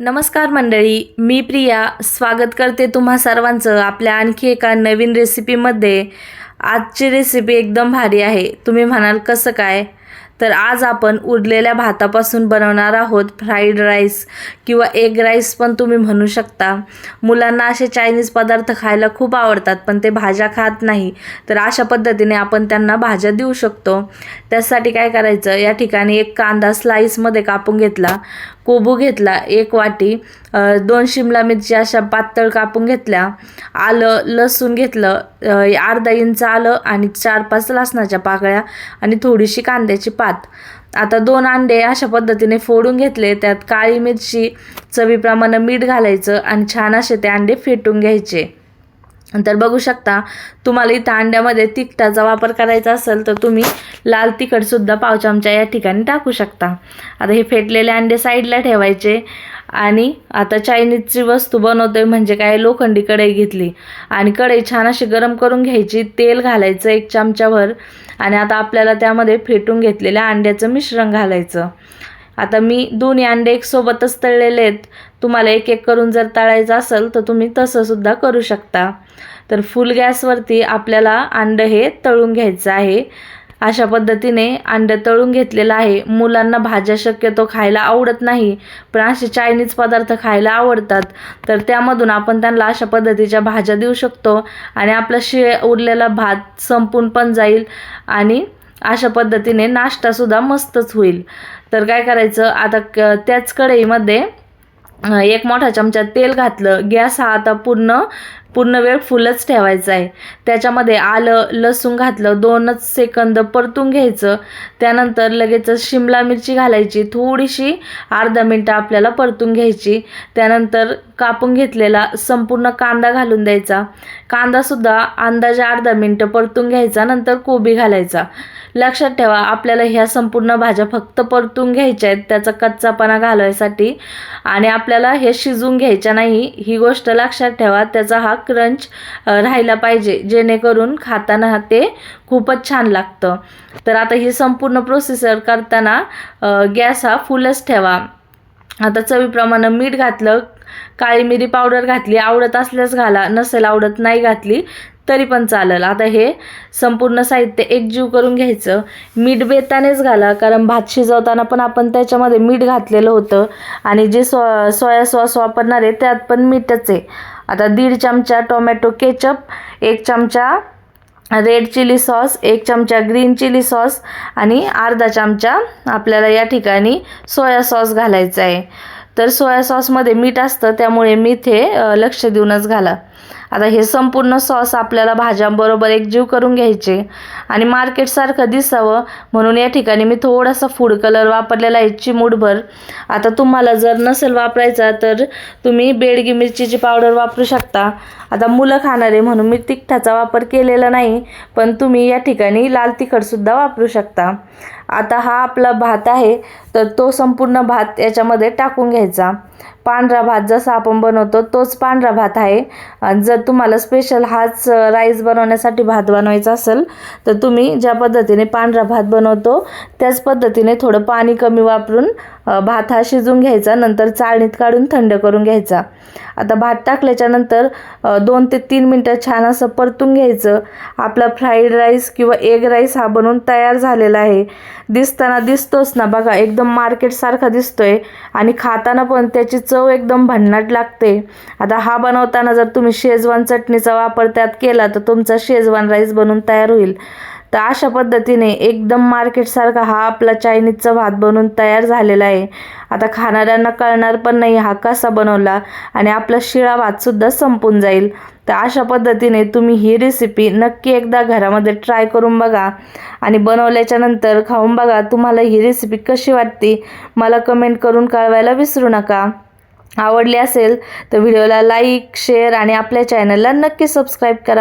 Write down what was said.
नमस्कार मंडळी मी प्रिया. स्वागत करते तुम्हा सर्वांचं आपल्या आणखी एका नवीन रेसिपीमध्ये आजची रेसिपी एकदम भारी आहे. तुम्ही म्हणाल कसं काय? तर आज आपण उरलेल्या भातापासून बनवणार आहोत फ्राईड राईस किंवा एग राईस पण तुम्ही म्हणू शकता. मुलांना असे चायनीज पदार्थ खायला खूप आवडतात पण ते भाज्या खात नाही. तर अशा पद्धतीने आपण त्यांना भाज्या देऊ शकतो. त्यासाठी काय करायचं? या ठिकाणी एक कांदा स्लाईसमध्ये कापून घेतला. कोबू घेतला एक वाटी दोन शिमला मिरची अशा पातळ कापून घेतल्या आलं लसूण घेतलं अर्धा इंच आलं आणि चार पाच लसणाच्या पाकळ्या आणि थोडीशी कांद्याची पात. आता दोन अंडे अशा पद्धतीने फोडून घेतले त्यात काळी मिरची चवीप्रमाणे मीठ घालायचं आणि छान असे ते अंडे फेटून घ्यायचे. तर बघू शकता तुम्हाला इथं अंड्यामध्ये तिखटाचा वापर करायचा असेल तर तुम्ही लाल तिखटसुद्धा पाव चमचा या ठिकाणी टाकू शकता. आता हे फेटलेले अंडे साईडला ठेवायचे आणि आता चायनीजची वस्तू बनवतोय म्हणजे काय लोखंडी कढई घेतली. आणि कढई छान अशी गरम करून घ्यायची तेल घालायचं एक चमच्यावर आणि आता आपल्याला त्यामध्ये फेटून घेतलेल्या अंड्याचं मिश्रण घालायचं. आता मी दोन्ही अंडे एक सोबतच तळलेले आहेत. तुम्हाला एक एक करून जर तळायचं असेल तर तुम्ही तसंसुद्धा करू शकता. तर फुल गॅसवरती आपल्याला अंडं हे तळून घ्यायचं आहे. अशा पद्धतीने अंडं तळून घेतलेलं आहे. मुलांना भाज्या शक्यतो खायला आवडत नाही पण असे चायनीज पदार्थ खायला आवडतात. तर त्यामधून आपण त्यांना अशा पद्धतीच्या भाज्या देऊ शकतो आणि आपला शे उरलेला भात संपून पण जाईल आणि अशा पद्धतीने नाश्तासुद्धा मस्तच होईल. तर काय करायचं आता क त्याच कढईमध्ये एक मोठा चमचा तेल घातलं गॅस हा आता पूर्ण पूर्ण वेळ फुलच ठेवायचा आहे. त्याच्यामध्ये आलं लसूण घातलं दोनच सेकंद परतून घ्यायचं. त्यानंतर लगेचच शिमला मिरची घालायची. थोडीशी अर्धा मिनटं आपल्याला परतून घ्यायची. त्यानंतर कापून घेतलेला संपूर्ण कांदा घालून द्यायचा. कांदासुद्धा अंदाजे अर्धा मिनटं परतून घ्यायचा. नंतर कोबी घालायचा. लक्षात ठेवा आपल्याला ह्या संपूर्ण भाज्या फक्त परतून घ्यायच्या आहेत. त्याचा कच्चापणा घालवायसाठी आणि आपल्याला हे शिजून घ्यायच्या नाही ही गोष्ट लक्षात ठेवा. त्याचा हा क्रंच राहायला पाहिजे. जेणेकरून खाताना ते खूपच छान लागतं. तर आता ही संपूर्ण प्रोसेसर करताना गॅस हा फुलच ठेवा. आता चवीप्रमाणे मीठ घातलं काळी मिरी पावडर घातली आवडत असल्यास घाला नसेल आवडत नाही घातली तरी पण चालेल. आता हे संपूर्ण साहित्य एकजीव करून घ्यायचं. मीठ बेतानेच घाला कारण भात शिजवताना पण आपण त्याच्यामध्ये मीठ घातलेलं होतं. आणि जे सो सोया सॉस वापरणार आहे त्यात पण मीठच आहे. आता दीड चमचा टोमॅटो केचप एक चमचा रेड चिली सॉस एक चमचा ग्रीन चिली सॉस आणि अर्धा चमचा आपल्याला या ठिकाणी सोया सॉस घालायचा आहे. तर सोया सॉसमध्ये मीठ असतं त्यामुळे मीठ हे लक्ष देऊनच घाला. आता हे संपूर्ण सॉस आपल्याला भाज्यांबरोबर एकजीव करून घ्यायचे आणि मार्केटसारखं दिसावं म्हणून या ठिकाणी मी थोडासा फूड कलर वापरलेला आहे चिमूटभर. आता तुम्हाला जर नसेल वापरायचा तर तुम्ही बेडगी मिरचीची पावडर वापरू शकता. आता मुलं खाणारे म्हणून मी तिखटाचा वापर केलेला नाही पण तुम्ही या ठिकाणी लाल तिखटसुद्धा वापरू शकता. आता हा आपला भात आहे तर तो संपूर्ण भात याच्यामध्ये टाकून घ्यायचा. पांढरा भात जसा आपण बनवतो तोच पांढरा भात आहे. जर तुम्हाला स्पेशल हाच राईस बनवण्यासाठी भात बनवायचा असेल तर तुम्ही ज्या पद्धतीने पांढरा भात बनवतो त्याच पद्धतीने थोडं पाणी कमी वापरून भात हा शिजून घ्यायचा नंतर चाळणीत काढून थंड करून घ्यायचा. आता भात टाकल्याच्यानंतर दोन ते तीन मिनटं छान असं परतून घ्यायचं. आपला फ्राईड राईस किंवा एग राईस हा बनवून तयार झालेला आहे. दिसताना दिसतोच ना. बघा एकदम मार्केटसारखा दिसतोय आणि खाताना पण त्याची चव एकदम भन्नाट लागते. आता हा बनवताना जर तुम्ही शेजवान चटणीचा वापर त्यात केला तर तुमचा शेजवान राईस बनून तयार होईल. तर अशा पद्धतीने एकदम मार्केटसारखा हा आपला चायनीजचा भात बनून तयार झालेला आहे. आता खाणाऱ्यांना कळणार पण नाही हा कसा बनवला आणि आपला शिळा भातसुद्धा संपून जाईल. तर अशा पद्धतीने तुम्ही ही रेसिपी नक्की एकदा घरामध्ये ट्राय करून बघा. आणि बनवल्याच्या नंतर खाऊन बघा तुम्हाला ही रेसिपी कशी वाटते? मला कमेंट करून कळवायला विसरू नका. आवडली असेल तर व्हिडिओला लाईक शेअर आणि आपल्या चॅनलला नक्की सबस्क्राईब करा.